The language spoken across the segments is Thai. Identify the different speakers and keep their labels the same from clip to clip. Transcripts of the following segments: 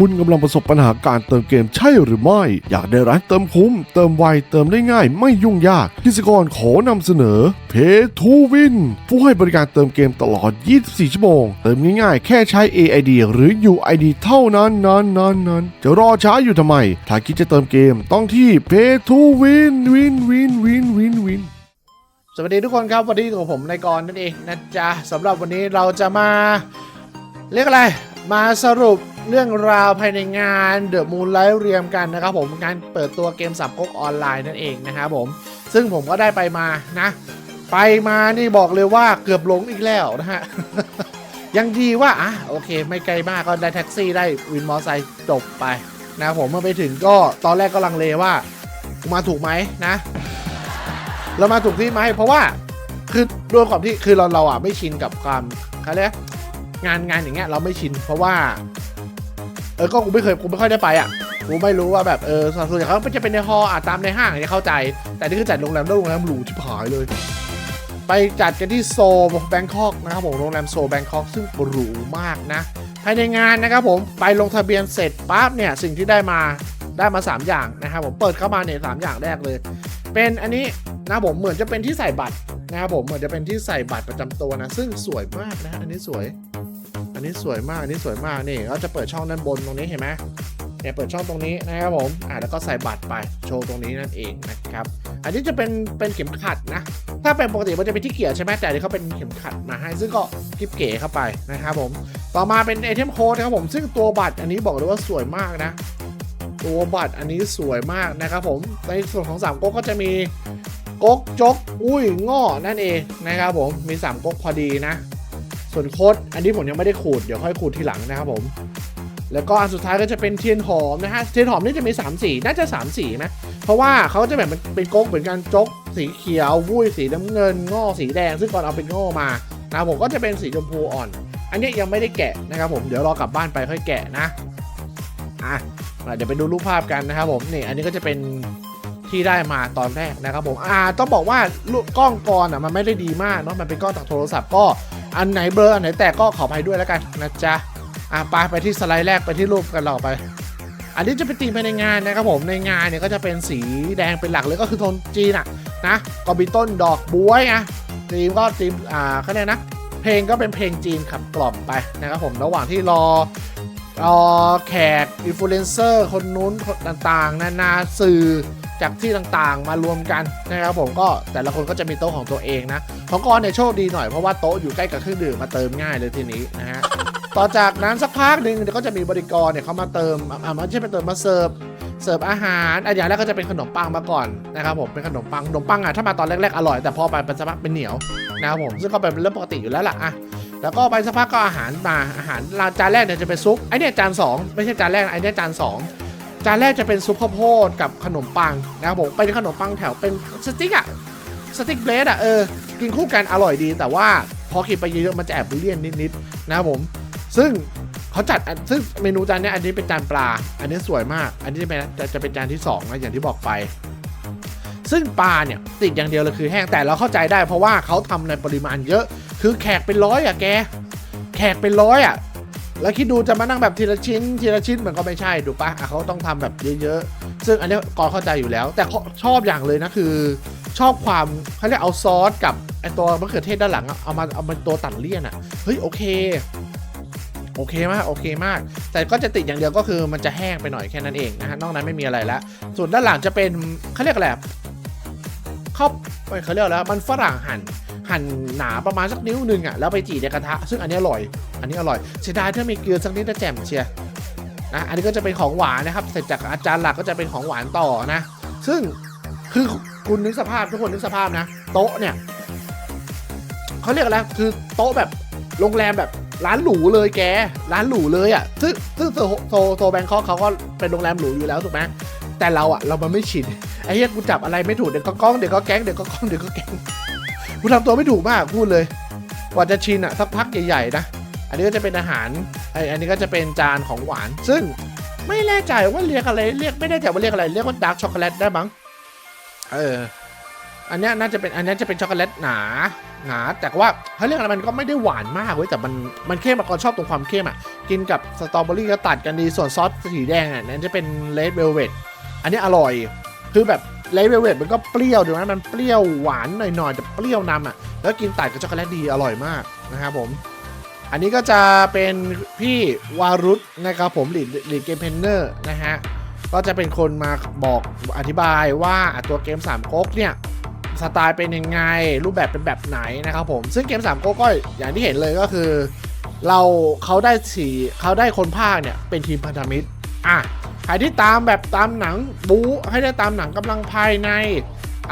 Speaker 1: คุณกำลังประสบปัญหาการเติมเกมใช่หรือไม่ อยากได้ร้านเติมคุ้ม เติมไว เติมได้ง่าย ไม่ยุ่งยากกิจกรขอนำเสนอ Pay to Win ผู้ให้บริการเติมเกมตลอด 24 ชั่วโมง เติมง่ายๆ แค่ใช้ AID หรือ UID เท่านั้นนั้นนั้นนั้นจะรอช้าอยู่ทำไม ถ้าคิดจะเติมเกมต้องที่ Pay to Win Win Win Win Win Win
Speaker 2: สวัสดีทุกคนครับวันนี้ของผมนายกรนั่นเองนะจ๊ะสำหรับวันนี้เราจะมาเรียกอะไร มาสรุปเรื่องราวภายในงานเดอะมูนไลท์เรียมกันนะครับผมงานเปิดตัวเกมสับก๊กออนไลน์นั่นเองนะครับผม ซึ่งผมก็ได้ไปมานะ ไปมานี่บอกเลยว่าเกือบหลงอีกแล้วนะฮะ ยังดีว่าอะโอเค ไม่ไกลมากก็ได้แท็กซี่ได้วินมอเตอร์ไซค์จบไปนะผมเมื่อไปถึงก็ตอนแรกก็ลังเลว่ามาถูกไหมนะ เรามาถูกที่ไหมเพราะว่าคือด้วยความที่คือเราเราอะไม่ชินกับความเขาเรียก งานงานอย่างเงี้ยเราไม่ชิน เพราะว่า เออก็กูไม่เคยกูไม่ค่อยได้ไปอะกูไม่รู้ว่าแบบเออส่วนใหญ่เขาจะเป็นในฮอลล์อะตามในห้างอย่างเงี้ยเข้าใจ แต่นี่คือจัดโรงแรมแล้วโรงแรมหรูชิบหายเลย ไปจัดกันที่โซลแบงคอกนะครับผมโรงแรมโซลแบงคอกซึ่งหรูมากนะภายในงานนะครับผมไปลงทะเบียนเสร็จปั๊บเนี่ยสิ่งที่ได้มาได้มา 3 อย่างนะครับผมเปิดเข้ามาเนี่ยสามอย่างแรกเลย เป็นอันนี้นะครับผมเหมือนจะเป็นที่ใส่บัตรนะครับผมเหมือนจะเป็นที่ใส่บัตรประจำตัวนะ ซึ่งสวยมากนะอันนี้สวย อันนี้สวยมาก อันนี้สวยมาก นี่ก็จะเปิดช่องด้านบนตรงนี้เห็นไหมเนี่ยเปิดช่องตรงนี้นะครับผม อ่าแล้วก็ใส่บัตรไปโชว์ตรงนี้นั่นเองนะครับ อันนี้จะเป็นเป็นเข็มขัดนะ ถ้าเป็นปกติมันจะเป็นที่เกียร์ใช่ไหมแต่อันนี้เขาเป็นเข็มขัดมาให้ ซึ่งก็กิบเก๋เข้าไปนะครับผม ต่อมาเป็นไอเทมโค้ดครับผม ซึ่งตัวบัตรอันนี้บอกเลยว่าสวยมากนะ ตัวบัตรอันนี้สวยมากนะครับผม ในส่วนของสามก๊กก็จะมีก๊กจก อุ้ยง่อนั่นเองนะครับผม มีสามก๊กพอดีนะ ส่วนโค้ดอันนี้ผมยังไม่ได้ขูดเดี๋ยวค่อยขูดทีหลังนะครับผม แล้วก็อันสุดท้ายก็จะเป็นเทียนหอมนะฮะเทียนหอมนี่จะมี3สีน่าจะ3สีไหมเพราะว่าเขาจะแบบเป็นก๊กเหมือนกันจกสีเขียววุ้ยสีน้ำเงินง่อสีแดง ซึ่งก่อนเอาเป็นง่อมานะผมก็จะเป็นสีชมพูอ่อน อันนี้ยังไม่ได้แกะนะครับผมเดี๋ยวรอกลับบ้านไปค่อยแกะนะอะเดี๋ยวไปดูรูปภาพกันนะครับผมนี่อันนี้ก็จะเป็นที่ได้มาตอนแรกนะครับผมอ่าต้องบอกว่าลูกกล้องก่อนอะมันไม่ได้ดีมากเนาะมันเป็นกล้องจากโทรศัพท์ก็ อันไหนเบลออันไหนแตกก็ขออภัยด้วยแล้วกันนะจ๊ะอะไปไปที่สไลด์แรกไปที่รูปกันเราไป อันนี้จะเป็นธีมภายในงานนะครับผมในงานเนี่ยก็จะเป็นสีแดงเป็นหลักเลยก็คือโทนจีนอะนะก็มีต้นดอกบวยอะธีมก็ธีมอ่าเขาเรียกนะ เพลงก็เป็นเพลงจีนขับกล่อมไปนะครับผมระหว่างที่รอรอแขกอินฟลูเอนเซอร์คนนู้นคนต่างๆ นานาสื่อ จากที่ต่างๆมารวมกันนะครับผมก็แต่ละคนก็จะมีโต๊ะของตัวเองนะของกรเนี่ยโชคดีหน่อยเพราะว่าโต๊ะอยู่ใกล้กับเครื่องดื่มมาเติมง่ายเลยทีนี้นะฮะต่อจากนั้นสักพักหนึ่งเดี๋ยวก็จะมีบริกรเนี่ยเขามาเติมอ่าไม่ใช่มาเติมมาเสิร์ฟเสิร์ฟอาหารอันอย่างแรกก็จะเป็นขนมปังมาก่อนนะครับผมเป็นขนมปังขนมปังอะถ้ามาตอนแรกๆอร่อยแต่พอไปเป็นสักพักเป็นเหนียวนะครับผมซึ่งก็เป็นเรื่องปกติอยู่แล้วล่ะอะแล้วก็ไปสักพักก็อาหารมาอาหารจานแรกเนี่ยจะเป็นซุปไอเนี่ยจานสองไม่ใช่จานแรกไอเนี่ยจานสอง จานแรกจะเป็นซุปข้าวโพดกับขนมปังนะครับผมเป็นขนมปังแถวเป็นสติ๊กอะสติ๊กเบรดอะเออกินคู่กันอร่อยดี แต่ว่าพอกินไปเยอะๆมันจะแอบเลี่ยนนิดๆนะครับผม ซึ่งเขาจัดซึ่งเมนูจานเนี้ยอันนี้เป็นจานปลา อันนี้สวยมาก อันนี้จะเป็นจะจะเป็นจานที่สองนะอย่างที่บอกไป ซึ่งปลาเนี่ยติดอย่างเดียวเลยคือแห้งแต่เราเข้าใจได้เพราะว่าเขาทำในปริมาณเยอะ คือแขกเป็นร้อยอะแก แขกเป็นร้อยอะ แล้วคิดดูจะมานั่งแบบทีละชิ้น ทีละชิ้นมันก็ไม่ใช่ดูปะอะเขาต้องทำแบบเยอะๆ ซึ่งอันนี้กอเข้าใจอยู่แล้ว แต่ชอบอย่างเลยนะคือ ชอบความเขาเรียกเอาซอสกับไอตัวมะเขือเทศด้านหลังเอามาเอามาตัวตัดเลี่ยนอะเฮ้ยโอเคโอเคมากโอเคมาก แต่ก็จะติดอย่างเดียวก็คือมันจะแห้งไปหน่อยแค่นั้นเองนะฮะนอกนั้นไม่มีอะไรแล้วส่วนด้านหลังจะเป็นเขาเรียกอะไรข้าวเขาเรียกแล้วมันฝรั่งหั่น หั่นหนาประมาณสักนิ้วหนึ่งอะแล้วไปจี่ในกระทะ ซึ่งอันนี้อร่อย อันนี้อร่อยเสียดายถ้ามีเกลือสักนิดจะแจ่มเชียร์นะอันนี้ก็จะเป็นของหวานนะครับเสร็จจากอาจารย์หลักก็จะเป็นของหวานต่อนะ ซึ่งคือคุณนึกสภาพทุกคนนึกสภาพนะ โต๊ะเนี่ยเขาเรียกอะไรคือโต๊ะแบบโรงแรมแบบร้านหรูเลยแก ร้านหรูเลยอะ ซึ่งซึ่งโซโซโซแบงคอกเขาก็เป็นโรงแรมหรูอยู่แล้วถูกไหมแต่เราอะ เรามันไม่ชิน ไอ้เหี้ยกูจับอะไรไม่ถูก เดี๋ยวก็กล้อง เดี๋ยวก็แก๊ง เดี๋ยวก็กล้อง เดี๋ยวก็แก๊ง กูทำตัวไม่ถูกมากพูดเลย กว่าจะชินอะสักพักใหญ่ๆนะ อันนี้ก็จะเป็นอาหารไออันนี้ก็จะเป็นจานของหวาน ซึ่งไม่แน่ใจว่าเรียกอะไร เรียกไม่แน่ใจว่าเรียกอะไร เรียกว่าดาร์กช็อกโกแลตได้มั้ง เออ อันนี้น่าจะเป็น อันนี้จะเป็นช็อกโกแลตหนา หนา แต่ว่าเขาเรียกอะไรมันก็ไม่ได้หวานมากเว้ย แต่มัน มันเข้มอะก่อนชอบตรงความเข้มอะกินกับสตรอเบอรี่ก็ตัดกันดี ส่วนซอสสีแดงอะนั่นจะเป็นเลดเวลเวดอันนี้อร่อย คือแบบ เลเวลเวดมันก็เปรี้ยวดูนะมันเปรี้ยวหวานหน่อยๆแต่เปรี้ยวนำอะ แล้วกินตัดกับช็อกโกแลตดีอร่อยมากนะครับผม อันนี้ก็จะเป็นพี่วารุตนะครับผมหลีดหลีดเกมเพนเนอร์นะฮะ ก็จะเป็นคนมาบอกอธิบายว่าตัวเกม3ก๊กเนี่ยสไตล์เป็นยังไงรูปแบบเป็นแบบไหนนะครับผมซึ่งเกม3ก๊กก็อย่างที่เห็นเลยก็คือ เราเขาได้สีเขาได้คนภาคเนี่ยเป็นทีมพันธมิตร อะใครที่ตามแบบตามหนังบู๊ให้ได้ตามหนังกำลังภายใน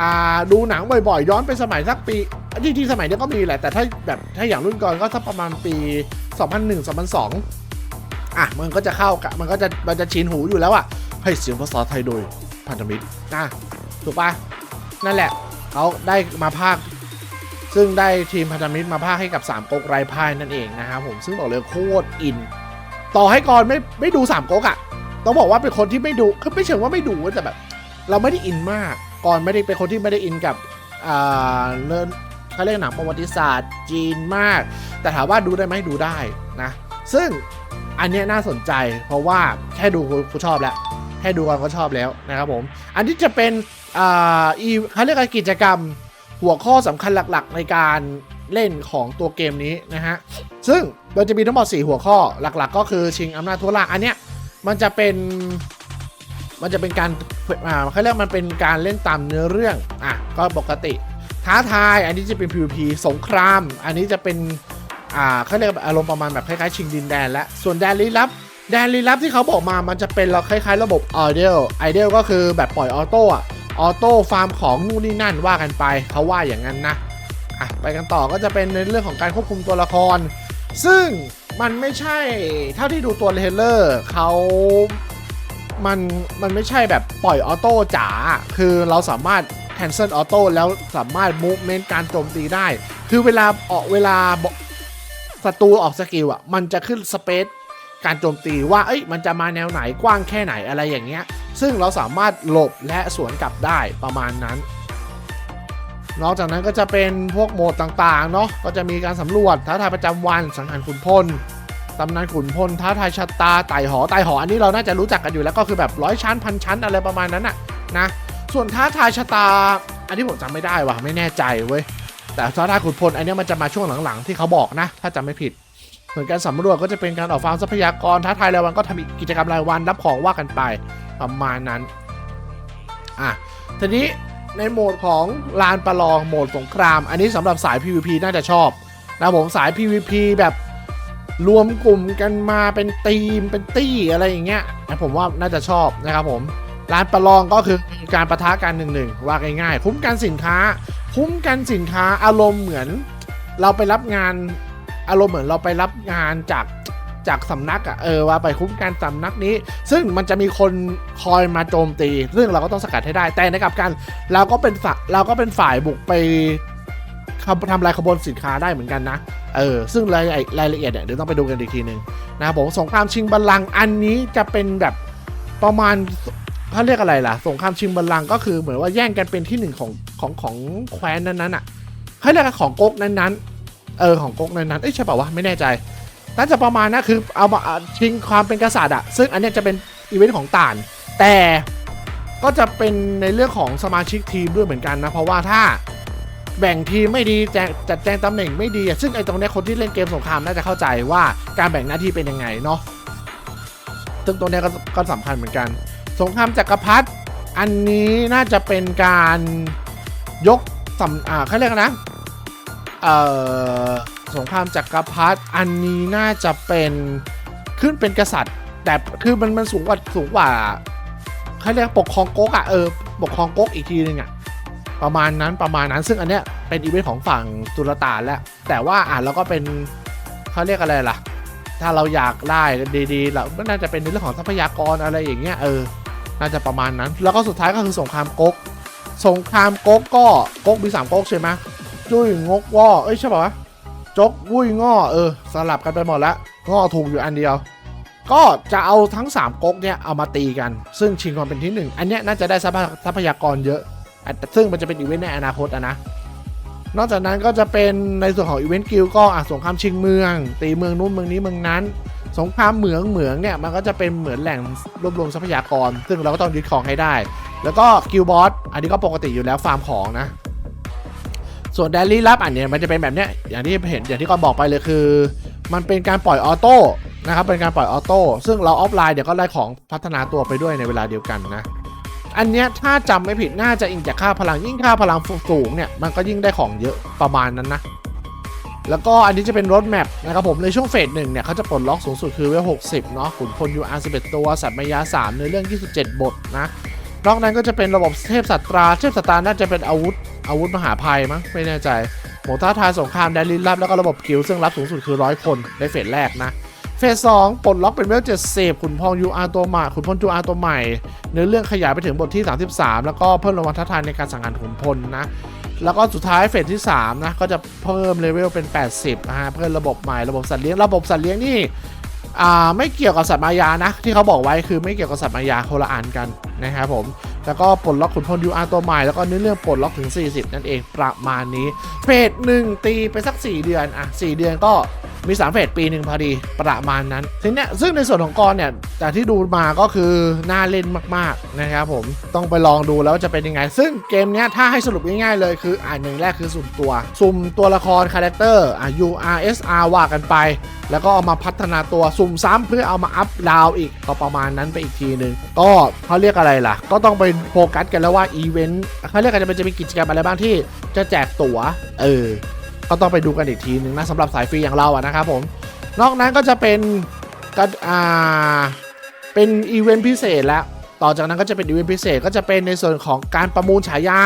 Speaker 2: อ่าดูหนังบ่อยๆ ย้อนไปสมัยสักปีที่ที่สมัยเนี้ก็มีแหละแต่ถ้าแบบถ้าอย่างรุ่นก่อนก็สักประมาณปี 2001 2002 อะมันก็จะเข้ากับมันก็จะมันจะชินหูอยู่แล้วอะให้เสียงภาษาไทยโดยพันธมิตรนะถูกปะนั่นแหละเขาได้มาภาคซึ่งได้ทีมพันธมิตรมาภาคให้กับ3ก๊กไรพ่ายนั่นเองนะครับผมซึ่งบอกเลยโคตรอิน ต่อให้ก่อนไม่ไม่ดู3ก๊กอะ ต้องบอกว่าเป็นคนที่ไม่ดูคือไม่เชิงว่าไม่ดูแต่แบบ เราไม่ได้อินมาก ก่อนไม่ได้เป็นคนที่ไม่ได้อินกับอ่าเรื่องเขาเรียกหนังประวัติศาสตร์จีนมาก แต่ถามว่าดูได้ไหมดูได้นะ ซึ่งอันนี้น่าสนใจ เพราะว่าแค่ดูกูชอบแล้วแค่ดูกันก็ชอบแล้วนะครับผม อันที่จะเป็นอ่าอีเขาเรียกกิจกรรมหัวข้อสำคัญหลักๆ ในการเล่นของตัวเกมนี้นะฮะ ซึ่งมันจะมีทั้งหมด4หัวข้อหลักๆ ก็คือชิงอำนาจทั่วล่าอันเนี้ย มันจะเป็น มันจะเป็นการอ่าเขาเรียกมันเป็นการเล่นตามเนื้อเรื่อง อะ ก็ปกติ ท้าทาย อันนี้จะเป็น PVP สงคราม อันนี้จะเป็น อ่าเขาเรียกอารมณ์ประมาณแบบคล้ายๆชิงดินแดนและ ส่วนแดนลี้ลับ แดนลี้ลับที่เขาบอกมา มันจะเป็นเราคล้ายๆ ระบบออเดลไอเดลก็คือแบบปล่อยออโต้อะออโต้ฟาร์มของนู่นนี่นั่นว่ากันไปเขาว่าอย่างนั้นนะอะไปกันต่อก็จะเป็นในเรื่องของการควบคุมตัวละคร ซึ่ง มันไม่ใช่เท่าที่ดูตัวเทรลเลอร์เขามันมันไม่ใช่แบบปล่อยออโต้จ๋าคือเราสามารถ cancel ออโต้แล้วสามารถ movement การโจมตีได้ คือเวลาออกเวลาศัตรูออกสกิลอะ มันจะขึ้นสเปซการโจมตีว่า เอ้ย มันจะมาแนวไหนกว้างแค่ไหนอะไรอย่างเงี้ย ซึ่งเราสามารถหลบและสวนกลับได้ประมาณนั้น นอกจากนั้นก็จะเป็นพวกโหมดต่างๆเนาะก็จะมีการสำรวจท้าทายประจำวันสังหารขุนพลตำนานขุนพลท้าทายชะตาไต่หอไต่หออันนี้เราน่าจะรู้จักกันอยู่แล้วก็คือแบบร้อยชั้นพันชั้นอะไรประมาณนั้นอะนะส่วนท้าทายชะตา อันนี้ผมจำไม่ได้ว่ะไม่แน่ใจเว้ยแต่ท้าทายขุนพลอันนี้มันจะมาช่วงหลังๆ ที่เขาบอกนะ ถ้าจำไม่ผิดส่วนการสำรวจก็จะเป็นการออกฟาร์มทรัพยากรท้าทายรายวันก็ทำกิจกรรมรายวันรับของว่ากันไปประมาณนั้นอะทีนี้ ในโหมดของลานประลองโหมดสงคราม อันนี้สำหรับสาย PVP น่าจะชอบนะผมสาย PVP แบบรวมกลุ่มกันมาเป็นทีมเป็นตี้อะไรอย่างเงี้ยนะผมว่าน่าจะชอบนะครับผมลานประลองก็คือการประทะกันหนึ่งหนึ่งว่าง่ายๆ คุ้มกันสินค้า คุ้มกันสินค้าอารมณ์เหมือน เราไปรับงานอารมณ์เหมือนเราไปรับงานจาก จากสำนักอะเออว่าไปคุ้มกันสำนักนี้ ซึ่งมันจะมีคนคอยมาโจมตี ซึ่งเราก็ต้องสกัดให้ได้ แต่ในกลับกัน เราก็เป็นฝ่ายเราก็เป็นฝ่ายบุกไปทำทำลายขบวนสินค้าได้เหมือนกันนะเออซึ่งรายรายละเอียดเนี่ยเดี๋ยวต้องไปดูกันอีกทีหนึ่งนะครับผมสงครามชิงบัลลังก์อันนี้จะเป็นแบบประมาณเขาเรียกอะไรล่ะสงครามชิงบัลลังก์ก็คือเหมือนว่าแย่งกันเป็นที่หนึ่งของของของแคว้นนั้นๆอะเขาเรียกของก๊กนั้นๆเออของก๊กนั้นๆเอ้ยใช่ป่าววะไม่แน่ใจ น่าจะประมาณนะคือเอามาชิงความเป็นกษัตริย์อะซึ่งอันเนี้ยจะเป็นอีเวนต์ของต่าน แต่ก็จะเป็นในเรื่องของสมาชิกทีมด้วยเหมือนกันนะ เพราะว่าถ้าแบ่งทีมไม่ดีแจงจัดแจงตำแหน่งไม่ดี ซึ่งไอ้ตรงเนี้ยคนที่เล่นเกมสงครามน่าจะเข้าใจว่าการแบ่งหน้าที่เป็นยังไงเนาะซึ่งตรงเนี้ยก็กสำคัญเหมือนกัน สงครามจักรพรรดิอันนี้น่าจะเป็นการยกสำอ่าเขาเรียกนนะเอ่อ สงครามจักรพรรดิอันนี้น่าจะเป็นขึ้นเป็นกษัตริย์ แต่คือมันมันสูงกว่าสูงกว่าเขาเรียกปกครองก๊กอะเออปกครองก๊กอีกทีนึงอะประมาณนั้นประมาณนั้นซึ่งอันเนี้ยเป็นอีเวนต์ของฝั่งตุลตานแล้วแต่ว่าอ่านแล้วก็เป็นเขาเรียกอะไรล่ะ ถ้าเราอยากได้ดีๆเราก็น่าจะเป็นในเรื่องของทรัพยากรอะไรอย่างเงี้ยเออ น่าจะประมาณนั้น แล้วก็สุดท้ายก็คือสงครามก๊กสงครามก๊กก็ก๊กมีสามก๊กใช่ไหมจุ้ยงกว่อเอ้ยใช่ป่าวะ จกวุ้ยง้อเออสลับกันไปหมดแล้วง้อถูกอยู่อันเดียว ก็จะเอาทั้ง 3ก๊กเนี่ยเอามาตีกัน ซึ่งชิงความเป็นที่ 1 อันเนี้ยน่าจะได้ทรัพยทรพยากรเยอะ ซึ่งมันจะเป็นอีเวนต์ในอนาคตอะนะนอกจากนั้นก็จะเป็นในส่วนของอีเวนต์กิลก็อะสงครามชิงเมือง ตีเมืองนู้นเมืองนี้เมืองนั้น สงครามเหมืองเหมืองเนี่ยมันก็จะเป็นเหมือนแหล่งรวบรวมทรัพยากร ซึ่งเราก็ต้องยึดของให้ได้ แล้วก็กิลบอสอันนี้ก็ปกติอยู่แล้วฟาร์มของนะ ส่วนแดลี่ลับอันเนี้ยมันจะเป็นแบบเนี้ยอย่างที่เห็นอย่างที่ก่อนบอกไปเลยคือ มันเป็นการปล่อยออโต้นะครับเป็นการปล่อยออโต้ซึ่งเราออฟไลน์เดี๋ยวก็ได้ของพัฒนาตัวไปด้วยในเวลาเดียวกันนะอันเนี้ยถ้าจำไม่ผิดน่าจะอิงจากค่าพลังยิ่งค่าพลังสูงเนี่ยมันก็ยิ่งได้ของเยอะประมาณนั้นนะแล้วก็อันนี้จะเป็นรถแมพนะครับผมในช่วงเฟสหนึ่งเนี่ยเขาจะปลดล็อกสูงสุดคือเวล60 เนาะขุนพล UR 11ตัวสัตว์มายา 3 ในเรื่อง 27 บทนะนอกนั้นก็จะเป็นระบบเทพสัตรา เทพสัตราน่าจะเป็นอาวุธ อาวุธมหาภัยมั้งไม่แน่ใจหมวดท้าทายสงครามแดนลินรับแล้วก็ระบบกิลด์ซึ่งรับสูงสุดคือร้อยคนในเฟสแรกนะเฟสสองปลดล็อกเป็นเวล70ขุนพอง UR ตัวใหม่ขุนพล UR ตัวใหม่เนื้อเรื่องขยายไปถึงบทที่ 33 แล้วก็เพิ่มรางวัลท้าทายในการสังหารขุนพลนะแล้วก็สุดท้ายเฟสที่3นะก็จะเพิ่มเลเวลเป็น 80นะฮะเพิ่มระบบใหม่ระบบสัตว์เลี้ยงระบบสัตว์เลี้ยงนี่อ่าไม่เกี่ยวกับสัตว์มายานะ ที่เขาบอกไว้คือไม่เกี่ยวกับสัตว์มายาคนละอันกันนะครับผม แล้วก็ปลดล็อกขุนพล UR ตัวใหม่ แล้วก็เนื้อเรื่องปลดล็อกถึง 40 นั่นเองประมาณนี้เพจหนึ่งตีไปสัก 4 เดือนอะ4เดือนก็ มี3เฟสปีหนึ่งพอดีประมาณนั้นทีเนี้ยซึ่งในส่วนของกรเนี่ยจากที่ดูมาก็คือน่าเล่นมากๆนะครับผมต้องไปลองดูแล้วจะเป็นยังไง ซึ่งเกมเนี้ยถ้าให้สรุปง่ายๆเลยคืออ่านหนึ่งแรกคือสุ่มตัว สุ่มตัวละครคาแรคเตอร์อะ URSR ว่ากันไป แล้วก็เอามาพัฒนาตัวสุ่มซ้ำเพื่อเอามาอัพดาวอีกก็ประมาณนั้นไปอีกทีหนึ่งก็เขาเรียกอะไรล่ะ ก็ต้องไปโฟกัสกันแล้วว่าอีเวนต์เขาเรียกกันจะเป็นจะมีกิจกรรมอะไรบ้างที่จะแจกตั๋วเออ ก็ต้องไปดูกันอีกทีนึงนะสำหรับสายฟรีอย่างเราอะนะครับผม นอกนั้นก็จะเป็นก็อ่าเป็นอีเวนต์พิเศษแล้วต่อจากนั้นก็จะเป็นอีเวนต์พิเศษก็จะเป็นในส่วนของการประมูลฉายา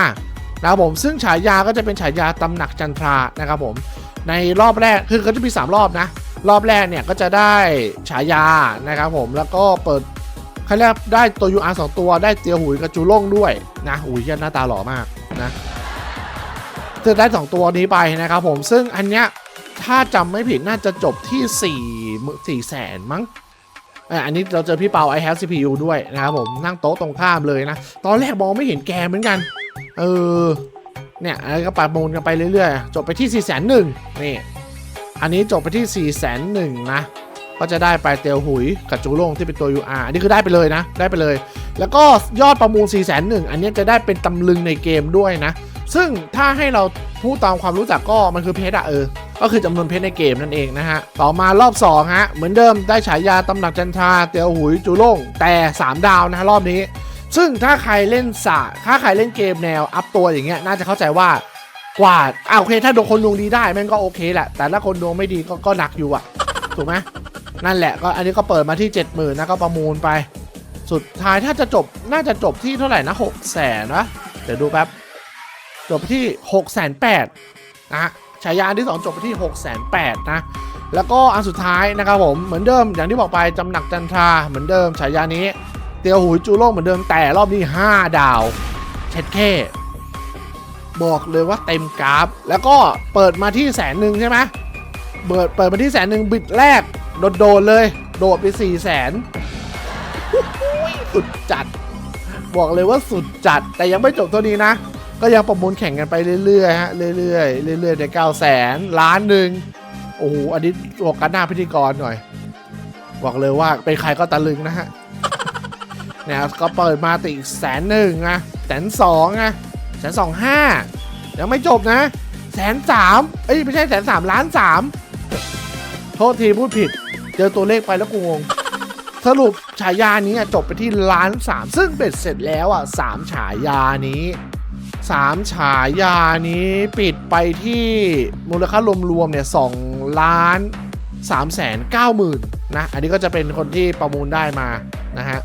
Speaker 2: นะครับผมซึ่งฉายาก็จะเป็นฉายาตำหนักจันทรานะครับผมในรอบแรกคือเขาจะมี 3 รอบนะ รอบแรกเนี่ยก็จะได้ฉายานะครับผมแล้วก็เปิดเขาเรียกได้ตัว UR 2 ตัวได้เตียวหุยกับจูล่งด้วยนะอุ้ยหน้าตาหล่อมากนะ จะได้ 2 ตัวนี้ไปนะครับผมซึ่งอันเนี้ยถ้าจำไม่ผิดน่าจะจบที่4ี่สี่แสนมั้งเอ่ออันนี้เราเจอพี่เปา i have CPU ด้วยนะครับผมนั่งโต๊ะตรงข้ามเลยนะ ตอนแรกมองไม่เห็นแกเหมือนกัน เออ เนี่ยอะไรก็ประมูลกันไปเรื่อยๆ จบไปที่4ี่แสนหนึ่งนี่ อันนี้จบไปที่4ี่แสนหนึ่งนะ ก็จะได้ไปเตียวหุยกับจูโล่งที่เป็นตัว UR อันนี้คือได้ไปเลยนะ ได้ไปเลย แล้วก็ยอดประมูล4ี่แสนหนึ่งอันนี้จะได้เป็นตำลึงในเกมด้วยนะ ซึ่งถ้าให้เราพูดตามความรู้จักก็มันคือเพชรอะเออ ก็คือจำนวนเพชรในเกมนั่นเองนะฮะ ต่อมารอบ2ฮะ เหมือนเดิมได้ฉายาตำหนักจันทราเตียวหุยจูโล่งแต่ 3 ดาวนะฮะรอบนี้ ซึ่งถ้าใครเล่นสาถ้าใครเล่นเกมแนวอัพตัวอย่างเงี้ยน่าจะเข้าใจว่ากว่าอ่าโอเค ถ้าดวงคนดวงดีได้แม่งก็โอเคแหละ แต่ถ้าคนดวงไม่ดีก็ก็หนักอยู่อะถูกไหมนั่นแหละก็อันนี้ก็เปิดมาที่ 70,000นะก็ประมูลไป สุดท้ายถ้าจะจบน่าจะจบที่เท่าไหร่นะ6 0 0 0 0นะเดี๋ยวดูแป๊บ จบไปที่ 6 8 0 0 0นะฮะฉายาอันที่ 2 จบไปที่ 6 8 0 0 0นะแล้วก็อันสุดท้ายนะครับผมเหมือนเดิมอย่างที่บอกไปจำหนักจันทราเหมือนเดิมฉายานี้ เตียวหุยจูโล่งเหมือนเดิมแต่รอบนี้ 5 ดาวเช็ดแค่บอกเลยว่าเต็มกราฟ แล้วก็เปิดมาที่แสนหนึ่งใช่ไหมเปิดเปิดมาที่แสนหนึ่งบิดแรก โดดๆเลย โดดไป4ี่แสนสุดจัด บอกเลยว่าสุดจัดแต่ยังไม่จบเท่านี้นะ ก็ยังประมูลแข่งกันไปเรื่อยๆฮะเรื่อยๆเรื่อยๆในเก้าแสนล้านหนึ่งโอ้โหอันนี้บอกกันหน้าพิธีกรหน่อยบอกเลยว่าเป็นใครก็ตะลึงนะฮะเนี่ยก็เปิดมาติอีกแสนหนึ่งนะแสนสองนะแสนสองห้ายังไม่จบนะแสนสามเอ้ยไม่ใช่แสนสามล้านสามโทษทีพูดผิด เจอตัวเลขไปแล้วกูงงสรุปฉายานี้จบไปที่ล้านสามซึ่งเบ็ดเสร็จแล้วอะสามฉายานี้ สามฉายานี้ปิดไปที่มูลค่ารวมๆเนี่ยสองล้านสามแสนเก้าหมื่นนะ อันนี้ก็จะเป็นคนที่ประมูลได้มานะฮะ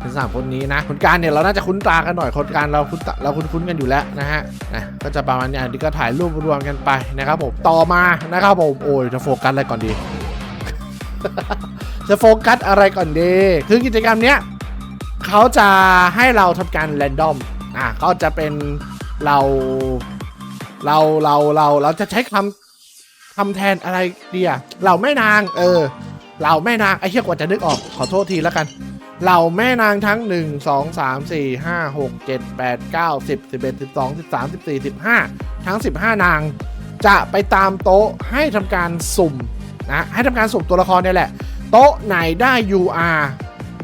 Speaker 2: เป็นสามคนนี้นะคนการเนี่ยเราน่าจะคุ้นตากันหน่อยคนการเราคุ้นเราคุ้นๆกันอยู่แล้วนะฮะนะก็จะประมาณนี้อันนี้ก็ถ่ายรูปรวมกันไปนะครับผมต่อมานะครับผมโอ้ยจะโฟกัสอะไรก่อนดี จะโฟกัสอะไรก่อนดี คือกิจกรรมเนี้ยเขาจะให้เราทำการแรนดอม อะก็จะเป็นเราเราเราเราเราจะใช้คำคำแทนอะไรดีอะเราแม่นางเออ เราแม่นางไอ้เหี้ยกว่าจะนึกออกขอโทษทีแล้วกันเหล่าแม่นางทั้ง 1 2 3 4 5 6 7 8 9 10 11 12 13 14 15 ทั้ง 15 นาง จะไปตามโต๊ะให้ทำการสุ่มนะให้ทำการสุ่มตัวละครเนี่ยแหละ โต๊ะไหนได้ UR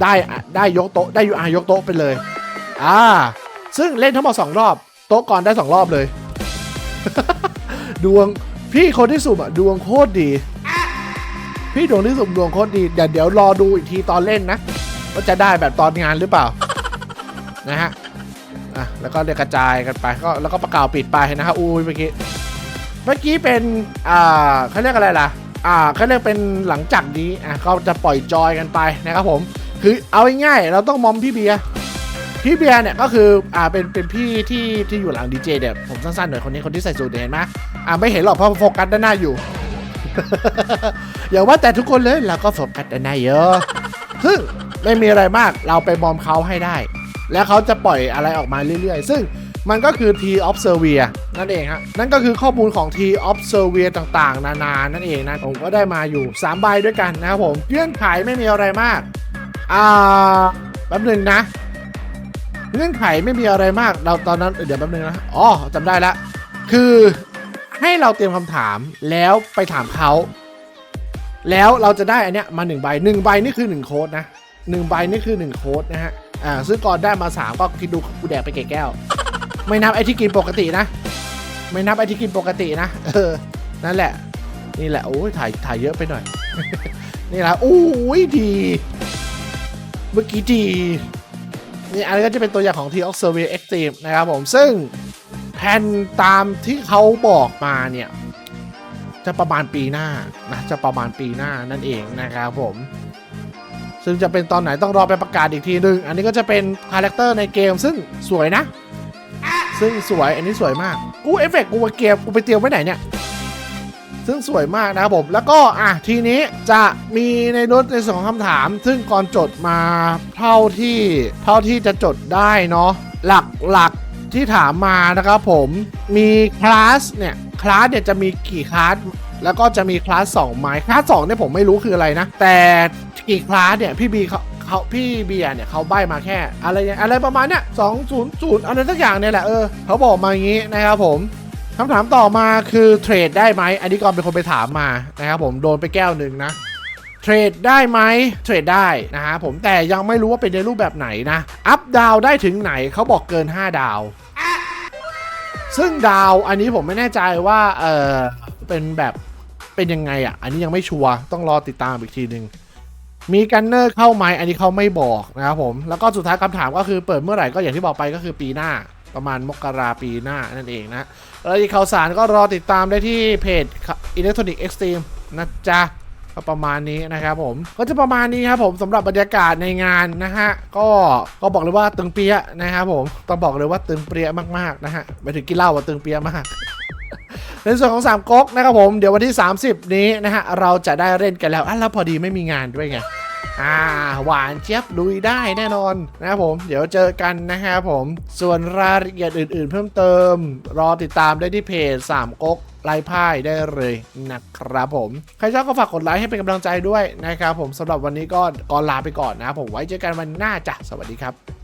Speaker 2: ได้ได้ยกโต๊ะได้ UR ยกโต๊ะไปเลย อ่า ซึ่งเล่นทั้งหมด2รอบ โต๊ะก่อนได้2รอบเลย ดวงพี่คนที่สุ่มอะดวงโคตรดี พี่ดวงที่สุ่มดวงโคตรดีเดี๋ยวเดี๋ยวรอดูอีกทีตอนเล่นนะว่าจะได้แบบตอนงานหรือเปล่านะฮะอะแล้วก็เรียกกระจายกันไปก็แล้วก็ประกาศปิดไปนะฮะอุ้ยเมื่อกี้เมื่อกี้เป็นอ่าเขาเรียกอะไรล่ะอ่าเขาเรียกเป็นหลังจากนี้อะก็จะปล่อยจอยกันไปนะครับผม คือเอาง่ายๆเราต้องมอมพี่เบียร์ พี่เบียร์เนี่ยก็คืออ่าเป็นเป็นพี่ที่ที่อยู่หลังดีเจเนี่ยผมสั้นๆหน่อยคนนี้คนที่ใส่สูทเนี่ยเห็นไหมอ่าไม่เห็นหรอกเพราะโฟกัสด้านหน้าอยู่ อย่าว่าแต่ทุกคนเลยเราก็โฟกัสด้านหน้าเยอะซึ่งไม่มีอะไรมากเราไปมอมเขาให้ได้ แล้วเขาจะปล่อยอะไรออกมาเรื่อยๆ ซึ่งมันก็คือ T Observer นั่นเองฮะนั่นก็คือข้อมูลของ T Observer ต่างๆ นานานั่นเองนะผมก็ได้มาอยู่3ใบด้วยกันนะครับผมเงื่อนไขไม่มีอะไรมากอ่าแป๊บหนึ่งนะ เงื่อนไขไม่มีอะไรมากเราตอนนั้นเดี๋ยวแป๊บหนึงนะอ๋อจำได้ละคือให้เราเตรียมคำถามแล้วไปถามเขาแล้วเราจะได้อันเนี้ยมา1ใบ1ใบนี่คือ1โค้ดนะ1ใบนี่คือ1โค้ดนะฮะอ่าซึ่งก่อนได้มา 3 ก็คิดดูกูแดกไปกี่แก้ว ไม่นับไอที่กินปกตินะ ไม่นับไอที่กินปกตินะเออนั่นแหละ นี่แหละโอ้ยถ่ายถ่ายเยอะไปหน่อย นี่แหละโอ้ยดี เมื่อกี้ดี นี่อันนี้ก็จะเป็นตัวอย่างของ T of Survey Extreme นะครับผม ซึ่งแผนตามที่เขาบอกมาเนี่ย จะประมาณปีหน้านะจะประมาณปีหน้านั่นเองนะครับผม ซึ่งจะเป็นตอนไหนต้องรอไปประกาศอีกทีนึง อันนี้ก็จะเป็นคาแรคเตอร์ในเกมซึ่งสวยนะ ซึ่งสวยอันนี้สวยมาก กูเอฟเฟกต์กูเกมกูไปเตรียมไว้ไหนเนี่ย ซึ่งสวยมากนะครับผม แล้วก็อะทีนี้จะมีในรถในสองคำถาม ซึ่งก่อนจดมาเท่าที่เท่าที่จะจดได้เนาะหลักหลักที่ถามมานะครับผมมีคลาสเนี่ยคลาสเนี่ยจะมีกี่คลาสแล้วก็จะมีคลาส2ไหมคลาส2เนี่ยผมไม่รู้คืออะไรนะ แต่กี่คลาสเนี่ยพี่บีเขาเขาพี่เบียร์เนี่ยเขาใบมาแค่ อะไรเนี่ยอะไรประมาณเนี้ยสองศูนย์ศูนย์อะไรสักอย่างเนี่ยแหละเออเขาบอกมาอย่างนี้นะครับผม คำถามต่อมาคือเทรดได้ไหมอันนี้ก่อนเป็นคนไปถามมานะครับผมโดนไปแก้วหนึ่งนะเทรดได้ไหมเทรดได้นะฮะผมแต่ยังไม่รู้ว่าเป็นในรูปแบบไหนนะ อัพดาวได้ถึงไหนเขาบอกเกิน 5 ดาว ซึ่งดาวอันนี้ผมไม่แน่ใจว่าเออเป็นแบบเป็นยังไงอะ อันนี้ยังไม่ชัวร์ต้องรอติดตามอีกทีหนึ่งมีกันเนอร์เข้าไหมอันนี้เขาไม่บอกนะครับผมแล้วก็สุดท้ายคำถามก็คือเปิดเมื่อไหร่ก็อย่างที่บอกไปก็คือปีหน้า ประมาณมกราปีหน้านั่นเองนะแล้วอีกข่าวสารก็รอติดตามได้ที่เพจ Electronic Extreme นะจ๊ะก็ประมาณนี้นะครับผมก็จะประมาณนี้ครับผมสำหรับบรรยากาศในงานนะฮะก็ก็บอกเลยว่าตึงเปียนะครับผมต้องบอกเลยว่าตึงเปียมากๆนะฮะไปถึงกินเหล้าว่าตึงเปียมากในส่วนของสามก๊กนะครับผมเดี๋ยววันที่ 30 นี้นะฮะเราจะได้เล่นกันแล้วอะแล้วพอดีไม่มีงานด้วยไง อ่าหวานเจี๊ยบลุยได้แน่นอนนะครับผม เดี๋ยวเจอกันนะครับผม ส่วนรายละเอียดอื่น ๆ เพิ่มเติม รอติดตามได้ที่เพจสามก๊กไล่พ่ายได้เลยนะครับผม ใครชอบก็ฝากกดไลค์ให้เป็นกำลังใจด้วยนะครับผมสำหรับวันนี้ก็ก่อนลาไปก่อนนะครับผมไว้เจอกันวันหน้าจ้ะสวัสดีครับ